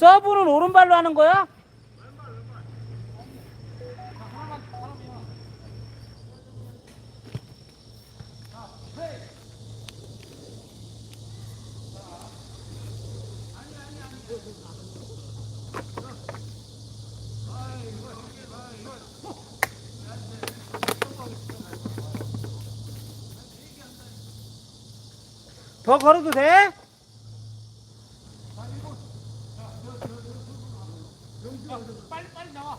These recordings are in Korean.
서브는 오른발로 하는 거야? 더 걸어도 돼? 빨리 빨리 나와.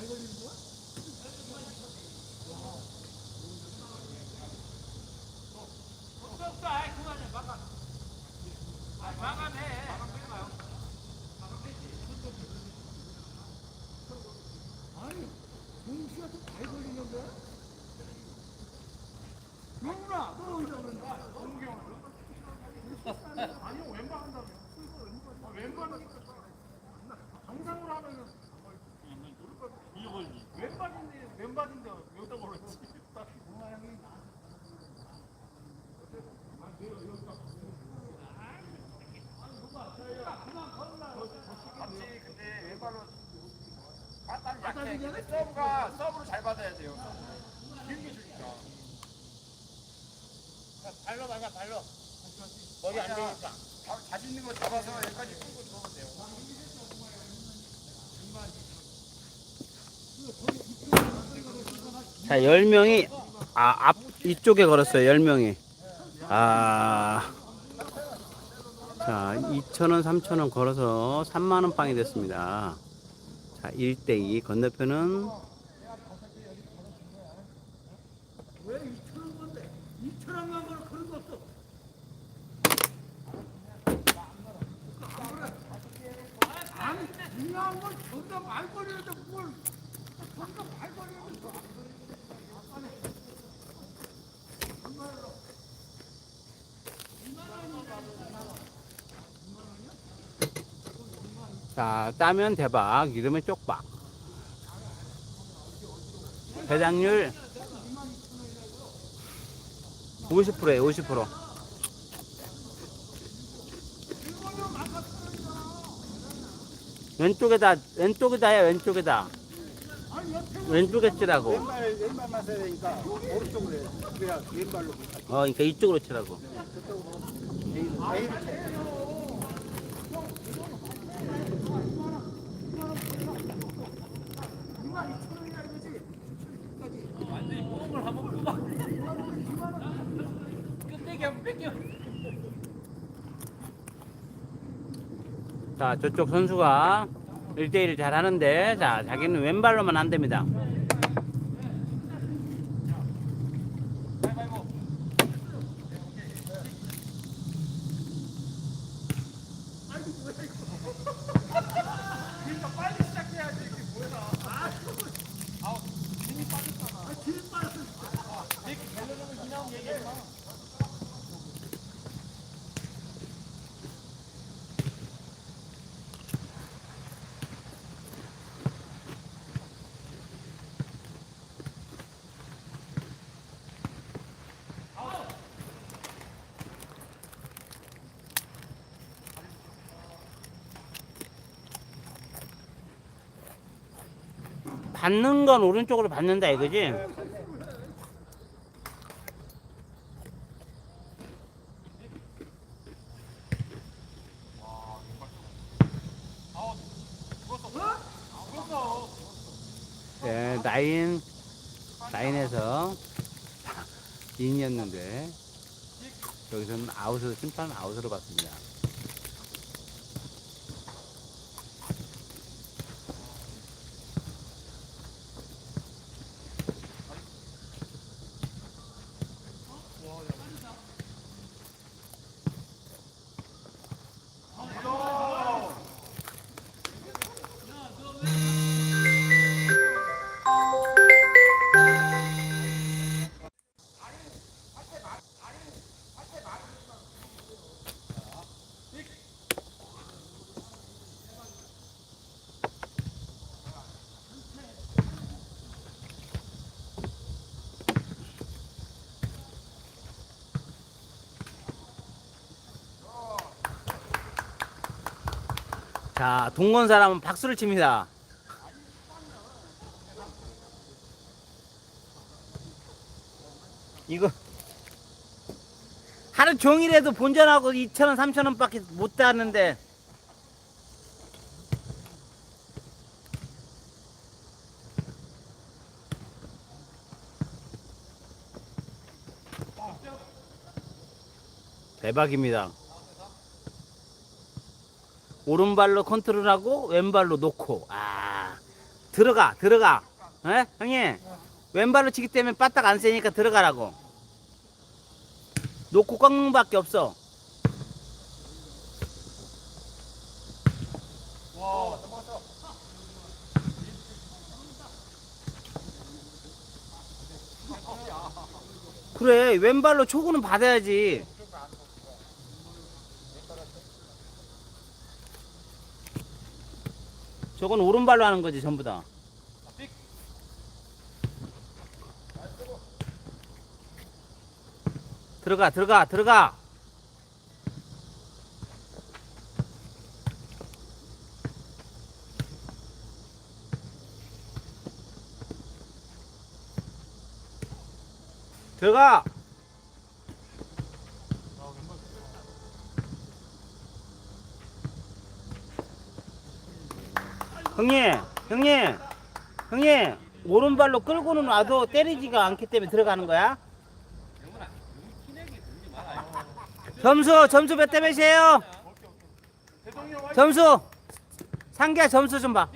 르는 거지. 없어, 없어. 아이, 그만해. 막아. 아, 막아내. 아니요, 왼발 한다며. 아, 왼발은 정상으로 하면은 왼발인데 왼발인데 여기다 걸었지. 딱 모양이 같이 근데 왼발로 약해. 근데 서브가 서브로 잘 받아야 돼요. 길게 주니까. 발로 막아, 발로. 머리 안 되니까. 자- 자신 있는 거 잡아서 여기까지 끌고 들어오면 돼요. 자, 10명이, 아, 앞, 이쪽에 걸었어요, 10명이. 아. 자, 2,000원, 3,000원 걸어서 3만 원 빵이 됐습니다. 자, 1대2. 건너편은 중요한 건 전자 말거리인데 뭘 전자 말거리를 자, 따면 대박, 이러면 쪽박. 배당률 50%에요, 50%. 왼쪽에다, 왼쪽에다야, 왼쪽에다. 왼쪽에 치라고. 왼발 왼발만 써야 되니까 오른쪽으로 해. 그래야 왼발로. 어, 그러니까 이쪽으로 치라고. 완전히 뽕을 한번 뽑아. 끝내기 한번 뺏겨. 자, 저쪽 선수가 1대1을 잘 하는데, 자, 자기는 왼발로만 안 됩니다. 그러니까 빨리 시작해야지 이게 뭐야. 받는 건 오른쪽으로 받는다 이거지? 네, 나인, 나인에서 인이었는데, 여기서는 아웃으로, 심판 아웃으로 봤습니다. 자, 동건 사람은 박수를 칩니다. 이거 하루 종일 해도 본전하고 2,000원, 3,000원 밖에 못 따는데 대박입니다. 오른발로 컨트롤하고 왼발로 놓고 아 들어가 들어가 에? 형님 왼발로 치기 때문에 빠딱 안 세니까 들어가라고 놓고 꺾는 밖에 없어. 그래 왼발로 초구는 받아야지 저건 오른발로 하는 거지 전부 다. 들어가 들어가 들어가. 들어가 형님 형님 형님 오른발로 끌고는 와도 때리지가 않기 때문에 들어가는 거야 점수 점수 몇 대 몇이에요. 점수 상기야 점수 좀 봐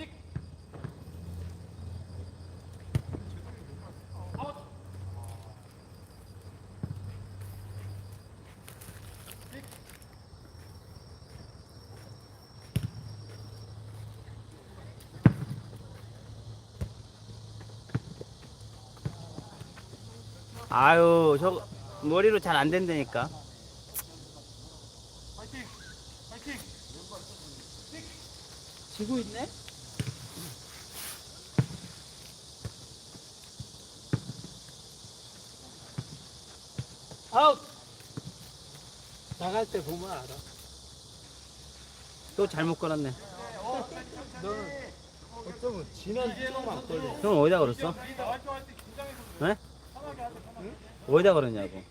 아유 저 머리로 잘 안 된다니까 화이팅. 화이팅. 지고 있네 아웃 나갈 때 보면 알아. 또 잘못 걸었네 너는 어쩌면 지난 조금만 걸려. 형 어디다 걸었어? 네? 어디다 걸었냐고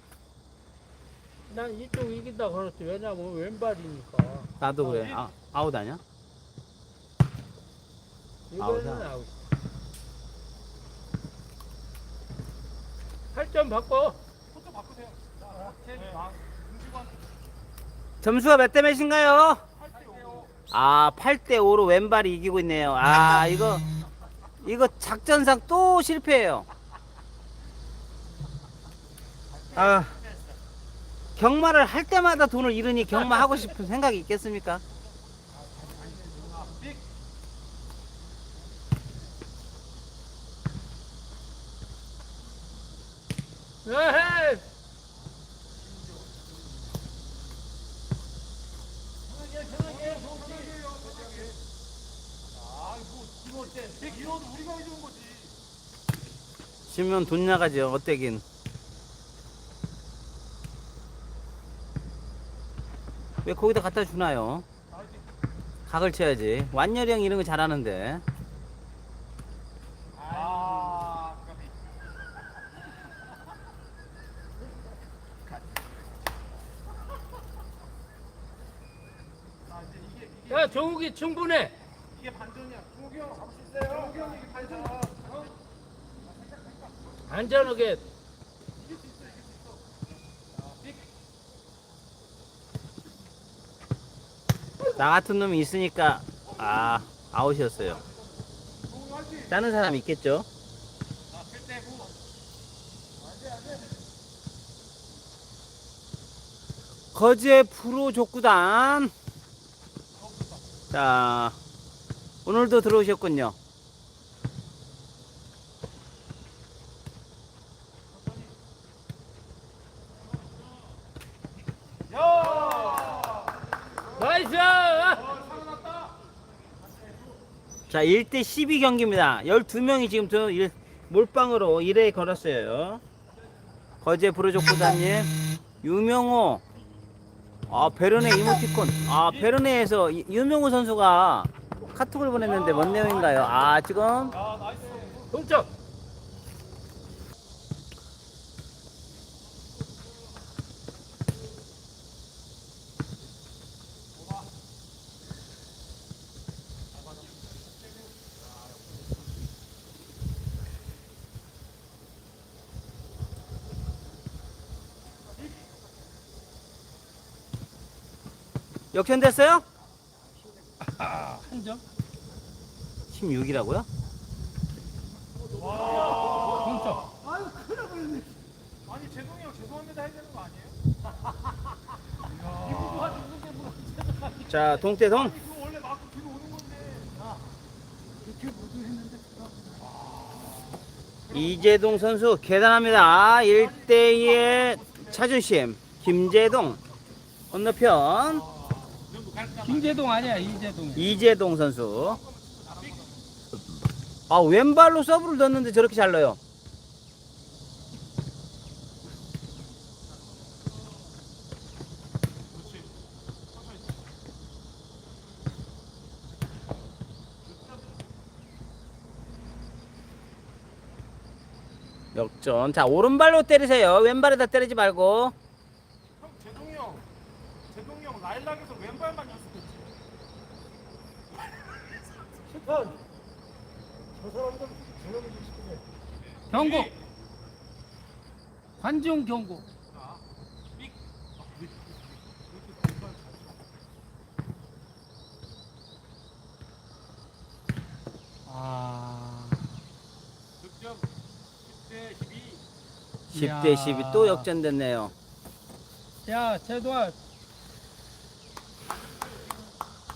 난 이쪽 이긴다 그랬지. 왜냐면 왼발이니까. 나도 그래 아, 아웃 아니야? 아웃이야. 아웃. 8점 바꿔. 아, 김주관 점수가 몇 대 몇인가요? 8대 5. 아 8대 5로 왼발이 이기고 있네요 아 이거 이거 작전상 또 실패해요 아 경마를 할 때마다 돈을 잃으니 경마 하고 싶은 생각이 있겠습니까? 에헤이. 지면 돈 나가죠 어때긴 왜 거기다 갖다 주나요? 각을 쳐야지 완열이 형 이런 거 잘하는데 아, 야, 정욱이 충분해. 이게 반전이야. 종욱이 형 잡을 수 있어요. 종욱이 형 이게 반전. 어? 안전하게. 나 같은 놈이 있으니까 아 아웃이었어요. 다른 사람 있겠죠? 자, 7대 9. 거제 프로 족구단 자 오늘도 들어오셨군요 야! 나이스! 살아났다. 자 1대 12 경기입니다 12명이 지금 저 일- 몰빵으로 1회 걸었어요 거제 프로 족구단님 유명호 아 베르네 이모티콘 아 베르네에서 이- 윤명우 선수가 카톡을 보냈는데 뭔 내용인가요? 아 지금 동점. 역전됐어요? 한 점. 16이라고요? 동점. 아니 제동이 형 죄송합니다 해야 되는 거 아니에요? 자 동태동 이거 원래 맞고 뒤로 오는 건데. 이재동 선수 계단합니다 1대2의 자존심 김재동 건너편 김재동 아니야 이재동. 이재동 선수. 아 왼발로 서브를 넣었는데 저렇게 잘 넣어요. 역전. 자 오른발로 때리세요. 왼발에다 때리지 말고 형 제동이 형. 제동이 형 라일락에서 왼발만 연습했지. 심판. 저 사람들 저놈이 시키네. 경고. 관중 경고. 아. 득점 10대 12. 10대 12 또 역전됐네요 야, 재동아.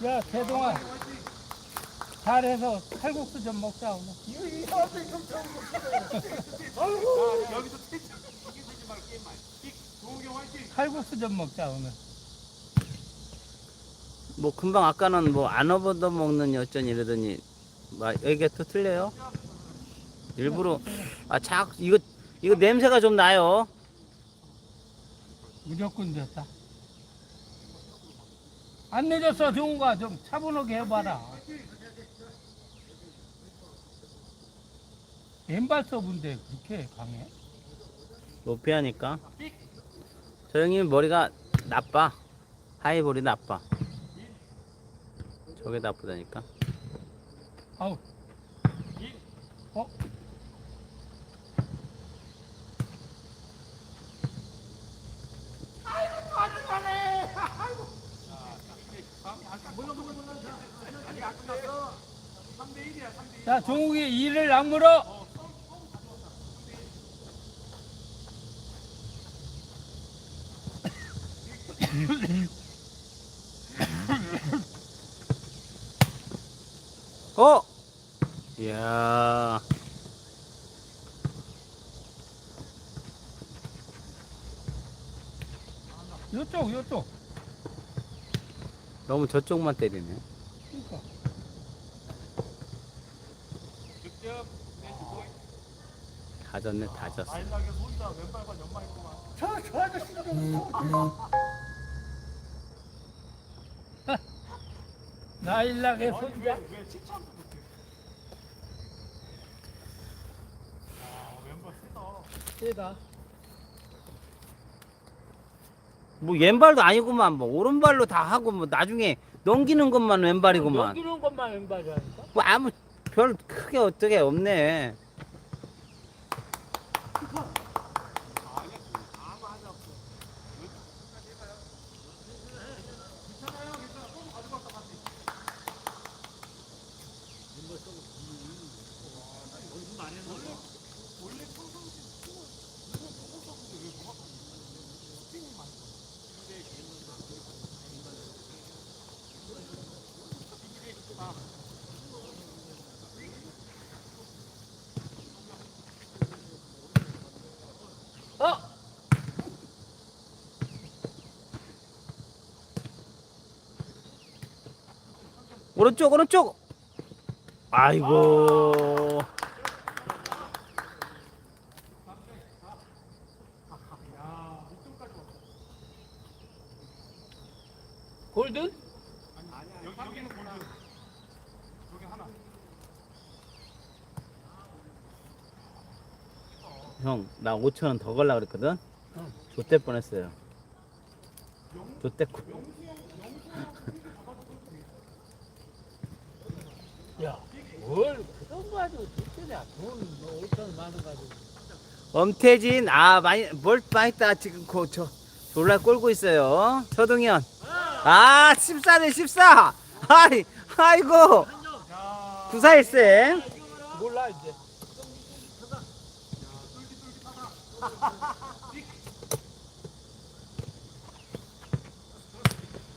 야, 재동아. 잘해서 칼국수 좀 먹자 오늘. 자 여기서 이게 되지 말고 게임 말. 형 화이팅. 칼국수 좀 먹자 오늘. 뭐 금방 아까는 뭐 안 얻어 먹는 여전 이러더니 막 여기가 또 틀려요. 일부러 아자 이거 이거 냄새가 좀 나요. 무조건 됐다. 안 늦었어, 정우가 좀 차분하게 해봐라. 왼발 서브인데 그렇게 강해? 높이 하니까 저 형님 머리가 나빠. 하이볼이 나빠. 저게 나쁘다니까. 아우. 어? 자, 종욱이 이를 악물어. 어? 이야. 요쪽, 요쪽. 너무 저쪽만 때리네. 그러니까. 다 졌네, 다 졌어. 혼자 왼발만 연마했구만. 나일락의 손자. 왜왜 칭찬도 못해? 아 왼발 세다. 세다. 뭐 왼발도 아니구만. 뭐 오른발로 다 하고 뭐 나중에 넘기는 것만 왼발이구만. 넘기는 것만 왼발이라니까. 뭐 아무 별 크게 어떻게 없네. 오른쪽 오른쪽. 아이고. 하나. 형, 나 5천 원 더 걸라 그랬거든. 좆될 뻔했어요. 좆됐고. 야, 뭘 그런 거 가지고 진짜냐? 돈뭐 5천 원 많은 거 가지고. 엄태진, 아 많이 뭘 많이 따 지금 그저 졸라 꼴고 있어요. 서동현. 아 14대 14. 아이 아이고 구사일생. 몰라 이제.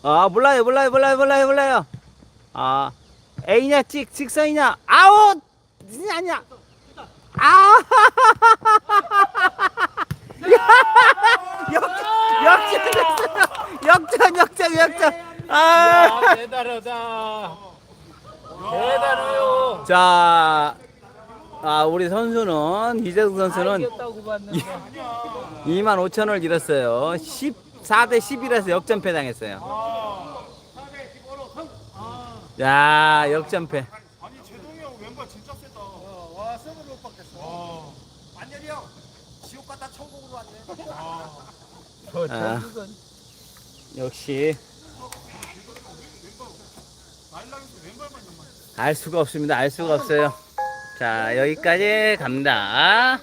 아 몰라요 몰라요 몰라요 몰라요 몰라요. 아 A냐 찍 직선이냐 아웃 아니야. 아 역전 역전 역전 역전 아. 야, 대단하다. 대단해요. 자, 아, 우리 선수는, 이재동 선수는 이겼다고 봤는데. 2만 5천 원을 잃었어요. 14대 11에서 역전패 당했어요. 야, 역전패. 아니, 제동이 형 왼발 진짜 세다. 와 서브를 못 받겠어. 완전히 형 지옥 갔다 천국으로 왔네. 저 아. 역시 왼발만. 알 수가 없습니다. 알 수가 없어요. 자, 여기까지 갑니다.